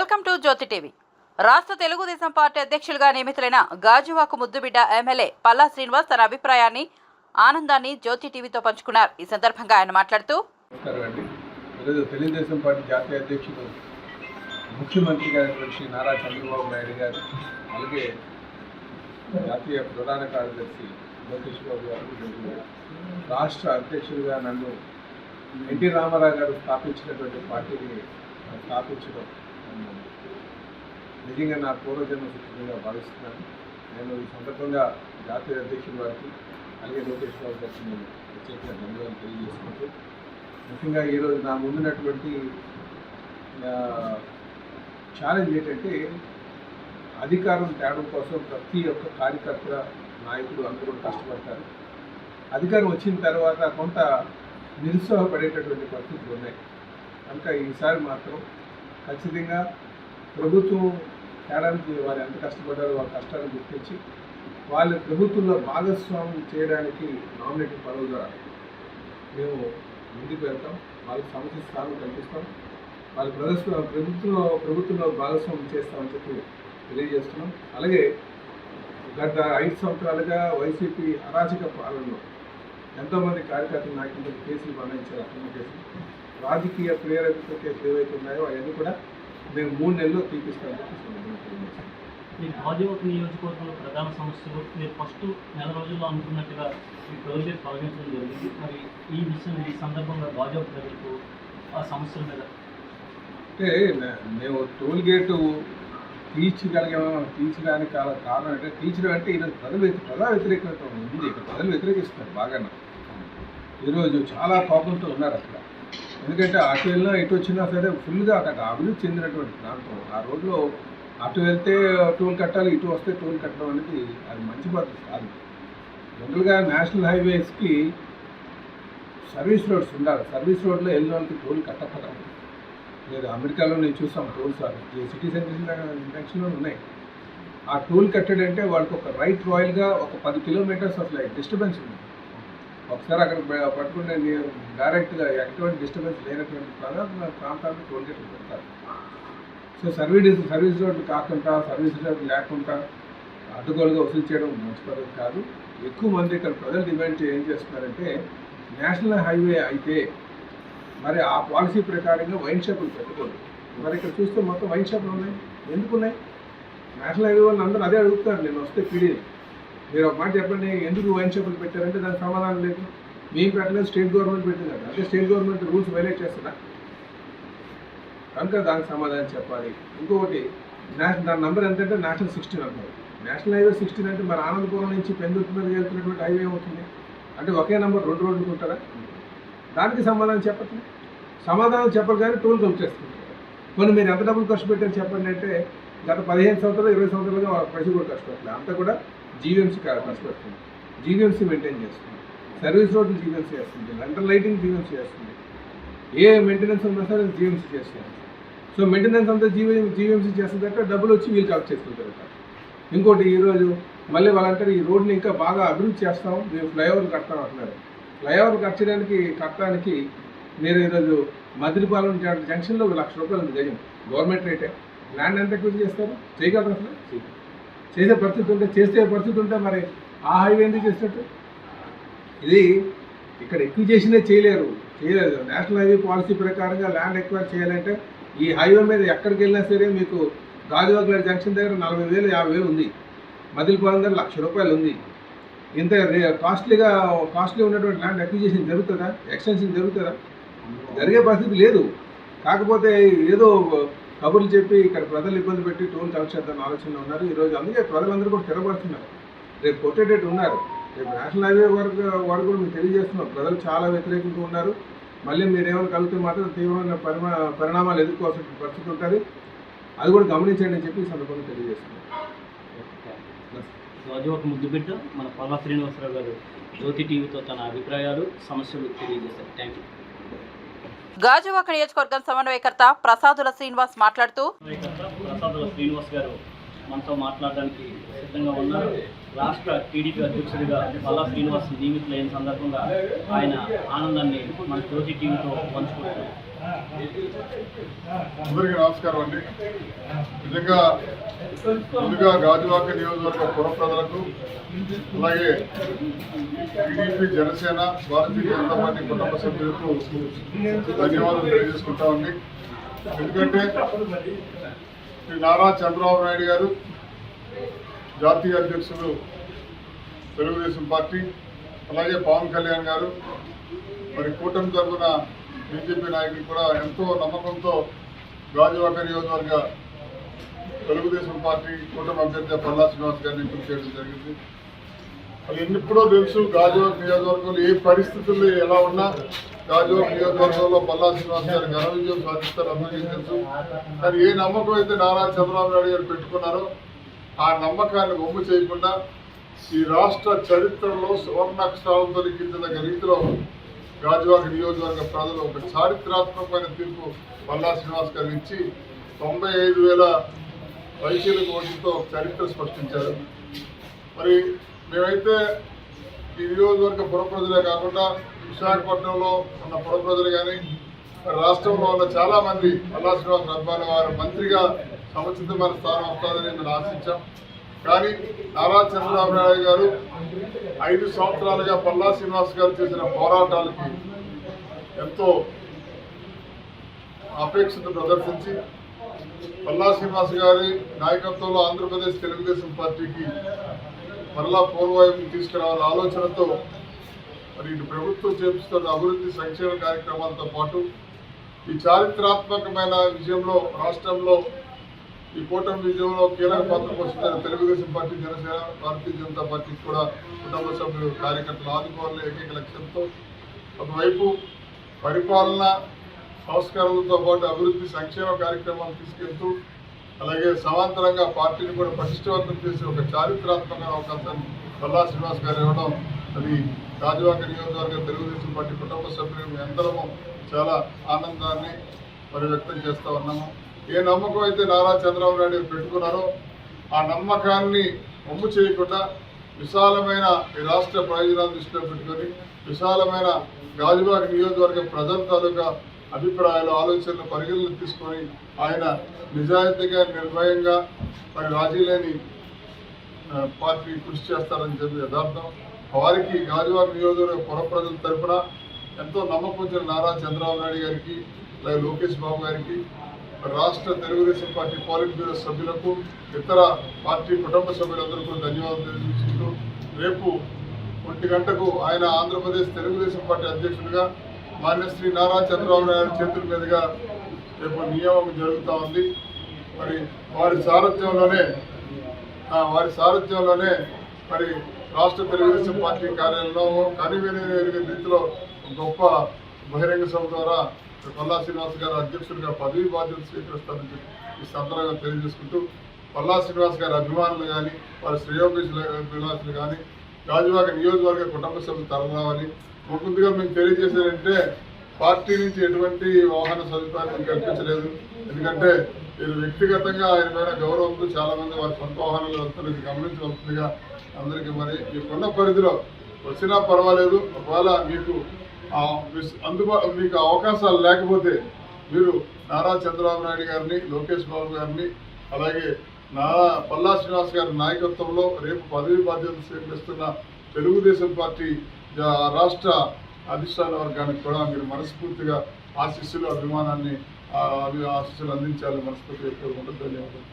Welcome to Jyothi TV. రాష్ట్ర Telugu Desam party అధ్యక్షులుగా నియమితులైన గాజువాకు ముద్దుబిడ్డ ఎమ్మెల్యే పల్లా శ్రీనివాస్ తన అభిప్రాయాన్ని ఆనందాన్ని జ్యోతి టీవీతో పంచుకున్నారు. ఈ సందర్భంగా ఆయన మాట్లాడుతూ ఈరోజు తెలుగుదేశం పార్టీ జాతీయ అధ్యక్షుడు ముఖ్యమంత్రి గారి నారా చంద్రబాబు నాయుడు గారు అలాగే జాతీయ ప్రధాన కార్యదర్శి లోకేష్ బాబు గారు రాష్ట్ర అధ్యక్షుడిగా నన్ను ఎన్టీ రామారావు గారు స్థాపించినటువంటి పార్టీని స్థాపించడం నిజంగా నా పూర్వజన్మ సుఖంగా భావిస్తున్నాను. నేను ఈ సందర్భంగా జాతీయ అధ్యక్షుడి వారికి అలాగే లోకేష్ బాబు గారికి నేను ప్రత్యేకంగా ధన్యవాదాలు తెలియజేసుకుంటూ ముఖ్యంగా ఈరోజు నా ముందున్నటువంటి ఛాలెంజ్ ఏంటంటే అధికారం తేడం కోసం ప్రతి ఒక్క కార్యకర్త నాయకుడు అందరూ కష్టపడతారు. అధికారం వచ్చిన తర్వాత కొంత నిరుత్సాహపడేటటువంటి పరిస్థితులు ఉన్నాయి. కనుక ఈసారి మాత్రం ఖచ్చితంగా ప్రభుత్వం తేడానికి వారు ఎంత కష్టపడ్డారో వాళ్ళ కష్టాన్ని గుర్తించి వాళ్ళ ప్రభుత్వంలో భాగస్వామ్యం చేయడానికి నామినేటింగ్ పదవి ద్వారా మేము ముందుకు వెళ్తాం. వాళ్ళకి సముచిత స్థానం కల్పిస్తాం. వాళ్ళ ప్రదర్శన ప్రభుత్వంలో ప్రభుత్వంలో భాగస్వామ్యం చేస్తామని చెప్పి తెలియజేస్తున్నాం. అలాగే గత ఐదు సంవత్సరాలుగా వైసీపీ అరాచక పాలనలో ఎంతోమంది కార్యకర్తలు నాయకుల కేసులు బనాయించారు. అక్రమ కేసులు. రాజకీయ ప్రేరేపిత కేసులు ఏవైతే ఉన్నాయో అవన్నీ కూడా మేము మూడు నెలల్లో తీపిస్తామని చెప్పి సందర్భంగా తెలియజేస్తున్నాం. మీ గాజువాక నియోజకవర్గంలో ప్రధాన సమస్యలు మీరు ఫస్ట్ నెల రోజుల్లో అనుకున్నట్టుగా మీ టోల్గేట్ తొలగించడం జరిగింది. మరి ఈ విషయం ఈ సందర్భంగా గాజువాక ప్రజలకు ఆ సమస్యల మీద అంటే మేము టోల్ గేటు తీర్చగలిగామా? తీర్చడానికి కారణం అంటే తీర్చడం అంటే ఈరోజు ప్రజలు ప్రజా వ్యతిరేకత ఉంది. ఇక్కడ ప్రజలు వ్యతిరేకిస్తున్నారు బాగా ఈరోజు చాలా కోపంతో ఉన్నారు అక్కడ. ఎందుకంటే అటు వెళ్ళినా ఇటు వచ్చినా సరే ఫుల్గా అక్కడ అభివృద్ధి చెందినటువంటి ప్రాంతం. ఆ రోడ్లో అటు వెళ్తే టోల్ కట్టాలి ఇటు వస్తే టోల్ కట్టడం అనేది అది మంచి పద్ధతి కాదు. జనరల్గా నేషనల్ హైవేస్కి సర్వీస్ రోడ్స్ ఉండాలి. సర్వీస్ రోడ్లో వెళ్ళడానికి వాళ్ళకి టోల్ కట్టకపోవడం లేదు అమెరికాలో నేను చూసాం టోల్స్ ఏ సిటీ సెంటర్ జంక్షన్లో ఉన్నాయి. ఆ టోల్ కట్టడంటే వాళ్ళకి ఒక రైట్ రాయల్గా ఒక పది కిలోమీటర్స్ అసలు డిస్టర్బెన్స్ ఉంది ఒకసారి అక్కడ పట్టుకుంటే నేను డైరెక్ట్గా ఎటువంటి డిస్టర్బెన్స్ లేనటువంటి ప్రాంతాలు ప్రాంతాలను టోల్ గేట్లు పెడతారు. సో సర్వీస్ సర్వీస్ రోడ్లు కాకుండా సర్వీస్ రోడ్లు లేకుండా అడ్డుగోలుగా వసూలు చేయడం మంచి పద్ధతి కాదు. ఎక్కువ మంది ఇక్కడ ప్రజలు డిమాండ్ ఏం చేస్తున్నారంటే నేషనల్ హైవే అయితే మరి ఆ పాలసీ ప్రకారంగా వైన్ షాపులు పెట్టుకోండి. మరి ఇక్కడ చూస్తే మొత్తం వైన్ షాపులు ఉన్నాయి. ఎందుకు ఉన్నాయి? నేషనల్ హైవే వాళ్ళు అందరూ అదే అడుగుతారు నేను వస్తే పీడీ మీరు ఒక మాట చెప్పండి ఎందుకు వైన్ షాపులు పెట్టారంటే దానికి సమాధానం లేదు. మేము పెట్టలేదు స్టేట్ గవర్నమెంట్ పెట్టింది కదా అంటే స్టేట్ గవర్నమెంట్ రూల్స్ వైలేట్ చేస్తుందా? కనుక దానికి సమాధానం చెప్పాలి. ఇంకొకటి నేషనల్ దాని నంబర్ ఎంతంటే నేషనల్ సిక్స్టీన్ అంటారు. నేషనల్ హైవే సిక్స్టీన్ అంటే మన ఆనందపురం నుంచి పెందుర్తి మీద వెళ్తున్నటువంటి హైవే అవుతుంది అంటే ఒకే నంబర్ రెండు రోడ్లు ఉంటారా? దానికి సమాధానం చెప్పట్లేదు సమాధానం చెప్పరు కానీ టోల్ కలిపేసుకుంటారు కొన్ని మీరు ఎంత డబ్బులు ఖర్చు పెట్టారు చెప్పండి అంటే గత పదిహేను సంవత్సరాలు ఇరవై సంవత్సరాలుగా పైసలు కూడా ఖర్చు పెట్టలేదు అంతా కూడా జీవీఎంసీ ఖర్చు పెడుతుంది జీవీఎంసీ మెయింటైన్ చేస్తుంది. సర్వీస్ రోడ్లు జీవీఎంసీ చేస్తుంది. అండర్ లైటింగ్ జీవీఎంసీ చేస్తుంది. ఏ మెయింటెనెన్స్ ఉన్నా సరే జీవీఎంసీ చేస్తుంది. సో మెయింటెనెన్స్ అంతా జీవీ జీవీఎంసీ చేస్తుందంటే డబ్బులు వచ్చి వీళ్ళు కలెక్ట్ చేసుకుంటారు ఇంకోటి ఈరోజు మళ్ళీ వాళ్ళంటారు ఈ రోడ్ని ఇంకా బాగా అభివృద్ధి చేస్తాం. మేము ఫ్లైఓవర్ కడతాం అంటున్నారు. ఫ్లైఓవర్ కట్టడానికి కట్టడానికి మీరు ఈరోజు మదిరిపాలెం జంక్షన్లో ఒక లక్ష రూపాయలు ఉంది గజం. గవర్నమెంట్ రేటే ల్యాండ్ ఎంత ఎక్కువ చేస్తారు? చేయగలరు అసలు? చేసే పరిస్థితి ఉంటే చేసే పరిస్థితి ఉంటే మరి ఆ హైవే ఎందుకు చేసినట్టు? ఇది ఇక్కడ ఎక్కువ చేసినా చేయలేరు చేయలేదు. నేషనల్ హైవే పాలసీ ప్రకారంగా ల్యాండ్ ఎక్వైర్ చేయాలంటే ఈ హైవే మీద ఎక్కడికి వెళ్ళినా సరే మీకు గాజువాకల జంక్షన్ దగ్గర నలభై వేలు యాభై వేలు ఉంది. మదిలిపాలెం దగ్గర లక్ష రూపాయలు ఉంది. ఇంత రే- కాస్ట్లీగా కాస్ట్లీ ఉన్నటువంటి ల్యాండ్ అక్విజిషన్ జరుగుతుందా? ఎక్స్టెన్షన్ జరుగుతుందా? జరిగే పరిస్థితి లేదు. కాకపోతే ఏదో కబుర్లు చెప్పి ఇక్కడ ప్రజలు ఇబ్బంది పెట్టి టోల్ కలెక్ట్ చేద్దాం ఆలోచనలో ఉన్నారు. ఈరోజు అందుకే ప్రజలందరూ కూడా స్థిరపడుతున్నారు రేపు కొట్టేటట్టు ఉన్నారు. రేపు నేషనల్ హైవే వరకు వారు కూడా మీకు తెలియజేస్తున్నాం. ప్రజలు చాలా వ్యతిరేకంగా ఉన్నారు. మళ్ళీ మీరు ఏమైనా కలిగితే మాత్రం తీవ్రమైన పరిమా పరిణామాలు ఎదుర్కోవాల్సిన పరిస్థితి ఉంటుంది. అది కూడా గమనించండి అని చెప్పి ఈ సందర్భంగా తెలియజేస్తున్నాం. గాజువాక ముద్దుబిడ్డ మన పల్లా శ్రీనివాసరావు గారు జ్యోతి టీవీతో తన అభిప్రాయాలు సమస్యలు తెలియజేశారు థ్యాంక్ యూ గాజువాక నియోజకవర్గం సమన్వయకర్త ప్రసాదుల శ్రీనివాస్ మాట్లాడుతూ ప్రసాదుల శ్రీనివాస్ గారు మనతో మాట్లాడడానికి సిద్ధంగా ఉన్నారు. రాష్ట్ర టీడీపీ అధ్యక్షుడిగా పల్లా శ్రీనివాస్ నియమితులైన సందర్భంగా ఆయన ఆనందాన్ని మన జ్యోతి టీవీతో పంచుకుంటున్నారు. అందరికీ నమస్కారం అండి. నిజంగా ముందుగా గాజువాక నియోజకవర్గ పుర ప్రజలకు అలాగే టీడీపీ జనసేన భారతీయ జనతా పార్టీ కుటుంబ సభ్యులకు ధన్యవాదాలు తెలియజేసుకుంటామండి ఎందుకంటే శ్రీ నారా చంద్రబాబు నాయుడు గారు జాతీయ అధ్యక్షులు తెలుగుదేశం పార్టీ అలాగే పవన్ కళ్యాణ్ గారు మరి కూటమి తరఫున బీజేపీ నాయకులు కూడా ఎంతో నమ్మకంతో గాజువాక నియోజకవర్గ తెలుగుదేశం పార్టీ కూటమి అభ్యర్థి పల్లా శ్రీనివాస్ గారిని ఎంపిక చేయడం జరిగింది. మరి ఎన్నిప్పుడో తెలుసు గాజువాక నియోజకవర్గంలో ఏ పరిస్థితుల్లో ఎలా ఉన్నా గాజువాక నియోజకవర్గంలో పల్లా శ్రీనివాస్ గారు ఘన విజయం సాధిస్తారు అందరికీ తెలుసు. కానీ ఏ నమ్మకం అయితే నారా చంద్రబాబు నాయుడు గారు పెట్టుకున్నారో ఆ నమ్మకాన్ని బొమ్మ చేయకుండా ఈ రాష్ట్ర చరిత్రలో సువర్ణాక్షరాలతో లిఖించదగ్గ రీతిలో గాజువాక నియోజకవర్గ ప్రజలు ఒక చారిత్రాత్మకమైన తీర్పు మల్లా శ్రీనివాస్ గారు ఇచ్చి తొంభై ఐదు వేల వైసీలకు ఓటుతో చరిత్ర స్పష్టించారు. మరి మేమైతే ఈ నియోజకవర్గ పుర ప్రజలే కాకుండా విశాఖపట్నంలో ఉన్న పుర ప్రజలు కానీ రాష్ట్రంలో ఉన్న చాలామంది మల్లా శ్రీనివాస్ అభిమాన వారు మంత్రిగా సముచితమైన స్థానం వస్తుందని మేము ఆశించాం. కానీ నారా చంద్రబాబు నాయుడు గారు ఐదు సంవత్సరాలుగా పల్లా శ్రీనివాస్ గారు చేసిన పోరాటాలకి ఎంతో అపేక్షను ప్రదర్శించి పల్లా శ్రీనివాస్ గారి నాయకత్వంలో ఆంధ్రప్రదేశ్ తెలుగుదేశం పార్టీకి మరలా పూర్వవైపు తీసుకురావాల ఆలోచనతో మరి ఇటు ప్రభుత్వం చేపిస్తున్న అభివృద్ధి సంక్షేమ కార్యక్రమాలతో పాటు ఈ చారిత్రాత్మకమైన విషయంలో రాష్ట్రంలో ఈ కూటమి విజయంలో కీలక పాత్ర పోషిస్తున్న తెలుగుదేశం పార్టీ జనసేన భారతీయ జనతా పార్టీకి కూడా కుటుంబ సభ్యులు కార్యకర్తలు ఆదుకోవాలని ఏకైక లక్ష్యంతో. ఒకవైపు పరిపాలన సంస్కరణలతో పాటు అభివృద్ధి సంక్షేమ కార్యక్రమాలు తీసుకెళ్తూ అలాగే సమాంతరంగా పార్టీని కూడా పటిష్టవంతం చేసి ఒక చారిత్రాత్మక అవకాశాన్ని పల్లా శ్రీనివాస్ గారు ఇవ్వడం అది రాజవాక నియోజకవర్గ తెలుగుదేశం పార్టీ కుటుంబ సభ్యులు అందరము చాలా ఆనందాన్ని మరి వ్యక్తం చేస్తూ ఉన్నాము. ఏ నమ్మకం అయితే నారా చంద్రబాబు నాయుడు పెట్టుకున్నారో ఆ నమ్మకాన్ని ఒమ్ము చేయకుండా విశాలమైన ఈ రాష్ట్ర ప్రయోజనాలు దృష్టిలో పెట్టుకొని విశాలమైన గాజుబాగ్ నియోజకవర్గ ప్రజల తాలూకా అభిప్రాయాలు ఆలోచనలు పరిగణలు తీసుకొని ఆయన నిజాయితీగా నిర్భయంగా మరి రాజీ లేని పార్టీ కృషి చేస్తారని చెప్పి యథార్థం. వారికి గాజువాక నియోజకవర్గ పొర ప్రజల తరపున ఎంతో నమ్మకం వచ్చిన నారా చంద్రబాబు నాయుడు గారికి అలాగే లోకేష్ బాబు గారికి రాష్ట్ర తెలుగుదేశం పార్టీ పాలిట్ బ్యూరో సభ్యులకు ఇతర పార్టీ కుటుంబ సభ్యులందరికీ ధన్యవాదాలు తెలియజేసుకుంటూ రేపు ఒంటి గంటకు ఆయన ఆంధ్రప్రదేశ్ తెలుగుదేశం పార్టీ అధ్యక్షుడిగా మాన్యశ్రీ నారా చంద్రబాబు నాయుడు చేతుల మీదుగా రేపు నియామకం జరుగుతూ ఉంది. మరి వారి సారథ్యంలోనే వారి సారథ్యంలోనే మరి రాష్ట్ర తెలుగుదేశం పార్టీ కార్యాలయంలో కనివేని రీతిలో గొప్ప బహిరంగ సభ ద్వారా పల్లా శ్రీనివాస్ గారు అధ్యక్షుడిగా పదవి బాధ్యతలు స్వీకరిస్తారని చెప్పి ఈ సందర్భంగా తెలియజేసుకుంటూ పల్లా శ్రీనివాస్ గారి అభిమానులు కానీ వారి శ్రేయోభిషుల కానీ గాజువాక నియోజకవర్గ కుటుంబ సభ్యులు తరలిరావాలి ముందుగా మేము తెలియజేసేదంటే పార్టీ నుంచి ఎటువంటి వాహన సదుపాయాలు కల్పించలేదు. ఎందుకంటే వీళ్ళు వ్యక్తిగతంగా ఆయన పైన గౌరవంతో చాలా మంది వారి సొంత వాహనాలు వెళ్తున్నారు. గమనించవలసిందిగా అందరికీ మరి మీకున్న పరిధిలో వచ్చినా పర్వాలేదు. ఒకవేళ మీకు అందుబా మీకు అవకాశాలు లేకపోతే మీరు నారా చంద్రబాబు నాయుడు గారిని లోకేష్ బాబు గారిని అలాగే నారా పల్లా శ్రీనివాస్ గారి నాయకత్వంలో రేపు పదవి బాధ్యతలు స్వీకరిస్తున్న తెలుగుదేశం పార్టీ రాష్ట్ర అధిష్టాన వర్గానికి కూడా మీరు మనస్ఫూర్తిగా ఆశీస్సులు అభిమానాన్ని ఆ, ఆశీస్సులు అందించాలని మనస్ఫూర్తిగా ధన్యవాదాలు.